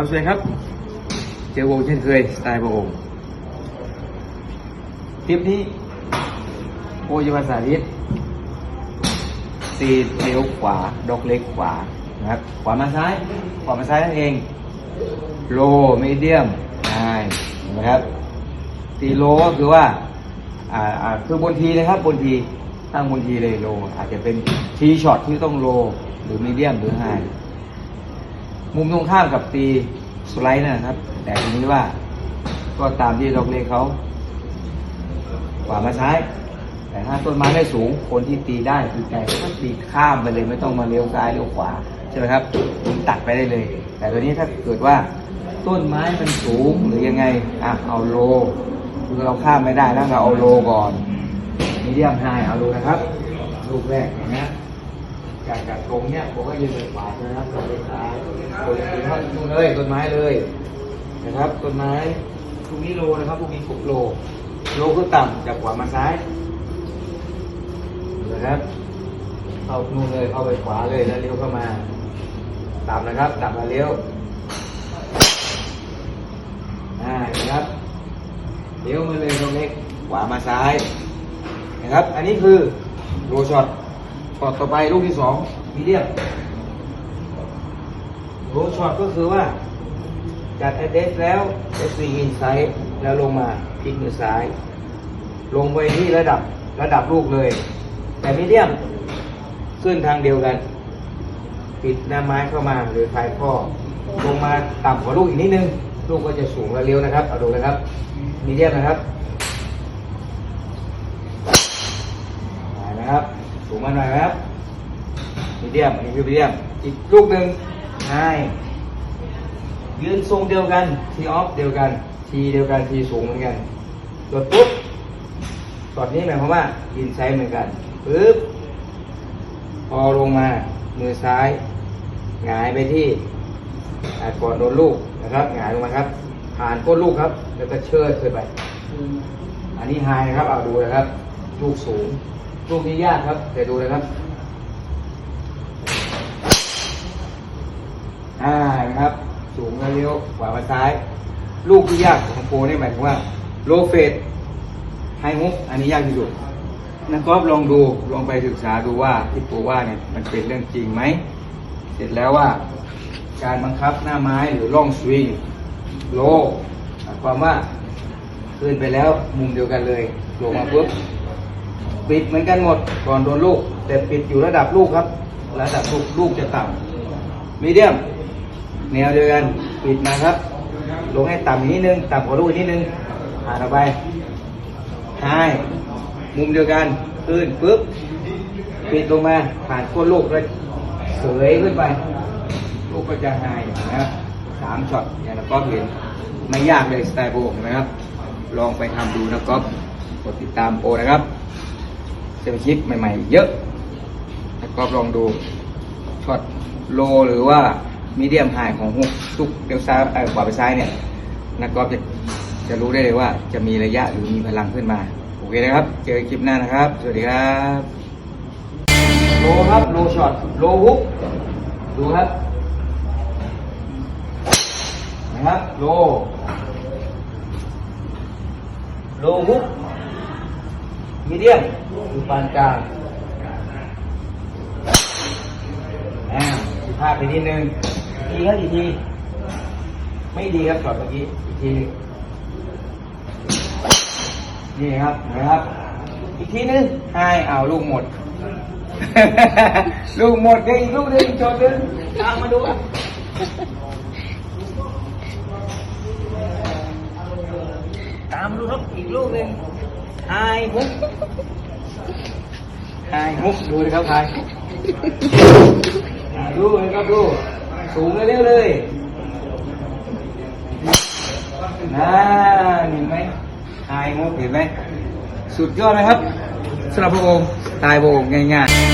ครับสวัสดีครับ เจอวงเช่นเคย สไตล์พระองคลิปนี้โอจะมาสาธิตตีเลี้ยวขวาดอกเล็กขวา นะครับ ขวามาซ้าย ขวามาซ้ายนั่นเอง โลมีเดียมไฮนะครับตีโลก็คือว่า อ่าอ่าคือบนทีนะครับบนทีตั้งบนทีเลยโล อาจจะเป็นทีช็อตที่ต้องโล หรือมีเดียมหรือไฮ มุมตรงข้ามกับตีสไลด์นะครับ แต่ทีนี้ว่า ก็ตามที่ดอกเล็กเขาขวามาซ้าย แต่ถ้าต้นไม้ไม่สูง คนที่ตีได้คือไก่ก็ตีข้ามไปเลยไม่ต้องมาเลี้ยวซ้ายเลี้ยวขวาใช่ไหมครับคุณตัดไปได้เลย แต่ตัวนี้ถ้าเกิดว่า ต้นไม้มันสูงหรือยังไงอะเอาโลคือเราข้ามไม่ได้แล้วเราเอาโลก่อนมีเดียมไฮเอาโลนะครับ ลูกแรกนะ จากจากตรงเนี้ยผมก็ยืนไปขวาใช่ไหมครับตรงไปซ้ายตัวนี้ท่อนนู่นเลยต้นไม้เลยนะครับต้นไม้ตรงนี้โลนะครับตรงนี้หกโล โลก็ต่ำจากขวามาซ้ายนะครับเข้านู่นเลยเข้าไปขวาเลยแล้วเลี้ยวเข้ามาต่ำนะครับต่ำมาเลี้ยวอ่านะครับเลี้ยวมาเลยตรงนี้ขวามาซ้ายนะครับ อันนี้คือโลช็อต ช็อตต่อไปลูกที่สองมีเดียมโรช็อตก็คือว่าจัดแอดเดสแล้วเอสวีอินไซด์แล้วลงมาพลิกมือซ้าย ลงไปที่ระดับระดับลูกเลย แต่มีเดียมขึ้นทางเดียวกัน ปิดหน้าไม้เข้ามาหรือทายข้อ ลงมาต่ำกว่าลูกอีกนิดนึง ลูกก็จะสูงและเร็วนะครับเอาดูนะครับ มีเดียมนะครับ ได้นะครับ สูง มาหน่อยนครับมีเดียมอันนี้คือมีเดียม อีกลูกหนึ่งใช่ยืนทรงเดียวกัน ทีออฟเดียวกัน ทีเดียวกัน ทีสูงเหมือนกันกดปุ๊บตอนนี้หมายความว่าอินไซด์เหมือนกันปึ๊บพอลงมา มือซ้ายหงายไปที่อ่าก่อนโดนลูกนะครับหงายลงมาครับ ผ่านก้นลูกครับ แล้วก็เชิดขึ้นไป อันนี้ไฮนะครับ เอาดูนะครับ ลูกสูง ลูกนี้ยากครับแต่ดูนะครับ อ่านะครับ สูงแล้วเลี้ยวขวามาซ้าย ลูกที่ยากของโปรเนี่ยหมายถึงว่า โลเฟดไฮฮุกอันนี้ยากที่สุดนะครับลองดูลองไปศึกษาดูว่าที่โปรว่าเนี่ยมันเป็นเรื่องจริงไหม เสร็จแล้วว่า การบังคับหน้าไม้หรือล่องสวิงโลความว่าขึ้นไปแล้วมุมเดียวกันเลยลงมาปุ๊บ ปิดเหมือนกันหมดก่อนโดนลูก แต่ปิดอยู่ระดับลูกครับ ระดับลูกลูกจะต่ำมีเดียมแนวเดียวกันปิดมาครับ ลงให้ต่ำนิดนึงต่ำกว่าลูกนิดนึงผ่านออกไปไฮมุมเดียวกันขึ้นปุ๊บปิดลงมาผ่านก้นลูกแล้วเสยขึ้นไป ลูกก็จะไฮนะครับสามช็อตอย่างนักกอล์ฟเห็นไม่ยากเลยสไตล์โบเห็นไหมครับ ลองไปทำดูนะกอล์ฟกดติดตามโปรนะครับ จะมีคลิปใหม่ ๆ เยอะแล้วก็ลองดูช็อตโลหรือว่ามีเดียมไฮของฮุกทุกเลี้ยวซ้ายเอ่อขวาไปซ้ายเนี่ยนักกอล์ฟจะจะรู้ได้เลยว่าจะมีระยะหรือมีพลังขึ้นมา โอเคนะครับ เจอคลิปหน้านะครับ สวัสดีครับโลครับโลช็อตโลฮุกดูครับนะครับโลโลฮุก มีเดียมคือปานกลางอ่าผิดพลาดไปนิดนึงทีครับอีกที ไม่ดีครับช็อตเมื่อกี้อีกทีนี่ครับนะครับ อีกทีนึงให้เอาลูกหมด ลูกหมดก็อีกลูกหนึงช็อตหนึงตามมาดูอะตามดูครับอีกลูกหนึง ไฮฮุกไฮฮุกดูนะครับไฮอ่าดูนะครับดูสูงเร็วๆเลยน่าเห็นไหมไฮฮุกเห็นไหมสุดยอดไหมครับสำหรับพระองค์ตายพระองค์ง่ายๆ